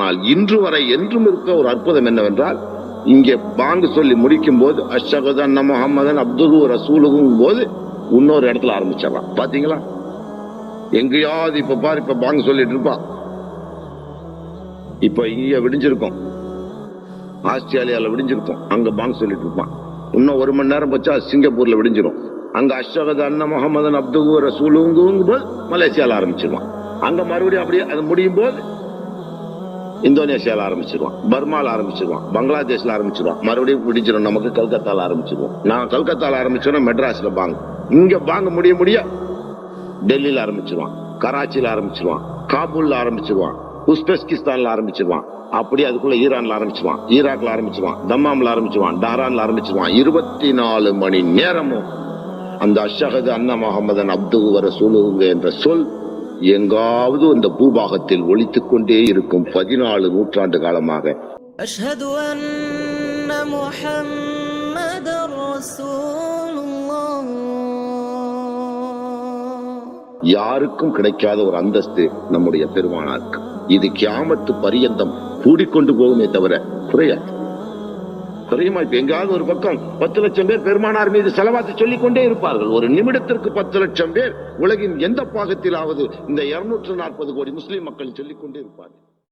ஆனால் இன்று வரை என்றும் இருக்க ஒரு அற்புதம் என்னவென்றால் இங்கே பாங்கு சொல்லி முடிக்கும் போது அஷகத் அண்ண முகமதன் அப்துகு ரசூலுகும் போது இன்னொரு இடத்துல ஆரம்பிச்சிடலாம். பாத்தீங்களா? எங்கேயாவது இப்ப பாரு இப்ப பாங்கு சொல்லிட்டு இருப்பான் இப்ப இங்க விடிஞ்சிருக்கும். ஆஸ்திரேலியால விடிஞ்சிருக்கும். அங்க பாங்கு சொல்லிட்டு இருப்பான். இன்னும் ஒரு மணி நேரம் போச்சா சிங்கப்பூர்ல விடிஞ்சிரும். அங்க அஷகத் அண்ண முகமதன் அப்துகு ரசூலுங்கும் போது மலேசியால ஆரம்பிச்சிருவான். அங்க மறுபடியும் அப்படியே அது முடியும் போது இந்தோனேஷியால ஆரம்பிச்சிருவான். பர்மால ஆரம்பிச்சிருவான். பங்களாதேஷ்ல ஆரம்பிச்சிருவான். மறுபடியும் பிடிச்சிடும் நமக்கு கல்கத்தால ஆரம்பிச்சிருவோம். நான் கல்கத்தால ஆரம்பிச்சிடும் மெட்ராஸ்ல பாங்க இங்க பாங்க முடிய முடிய டெல்லியில ஆரம்பிச்சிருவான். கராச்சியில ஆரம்பிச்சிருவான். காபூல்ல ஆரம்பிச்சிருவான். உஸ்பெஸ்கிஸ்தான்ல ஆரம்பிச்சிருவான். அப்படி அதுக்குள்ள ஈரான்ல ஆரம்பிச்சிருவான். ஈராக்ல ஆரம்பிச்சிருவான். தம்மாம்ல ஆரம்பிச்சிருவான். டாரான்ல ஆரம்பிச்சிருவான். இருபத்தி நாலு மணி நேரமும் அந்த அஷகது அண்ணா முகமதன் அப்துகு வர சொல்லுங்க என்ற சொல் எங்காவது அந்த பூபாகத்தில் ஒழித்துக் கொண்டே இருக்கும் பதினாலு நூற்றாண்டு காலமாக. யாருக்கும் கிடைக்காத ஒரு அந்தஸ்து நம்முடைய பெருமானாருக்கு. இது கியாமத்து பரியந்தம் கூடிக்கொண்டு போகுமே தவிர குறையாது. தெரியுமா? இப்ப எங்காவது ஒரு பக்கம் பத்து லட்சம் பேர் பெருமானார் மீது செலவாத்து சொல்லிக் கொண்டே இருப்பார்கள். ஒரு நிமிடத்திற்கு பத்து லட்சம் பேர் உலகின் எந்த பாகத்திலாவது இந்த இருநூற்று நாற்பது கோடி முஸ்லிம் மக்கள் சொல்லிக் கொண்டே இருப்பார்கள்.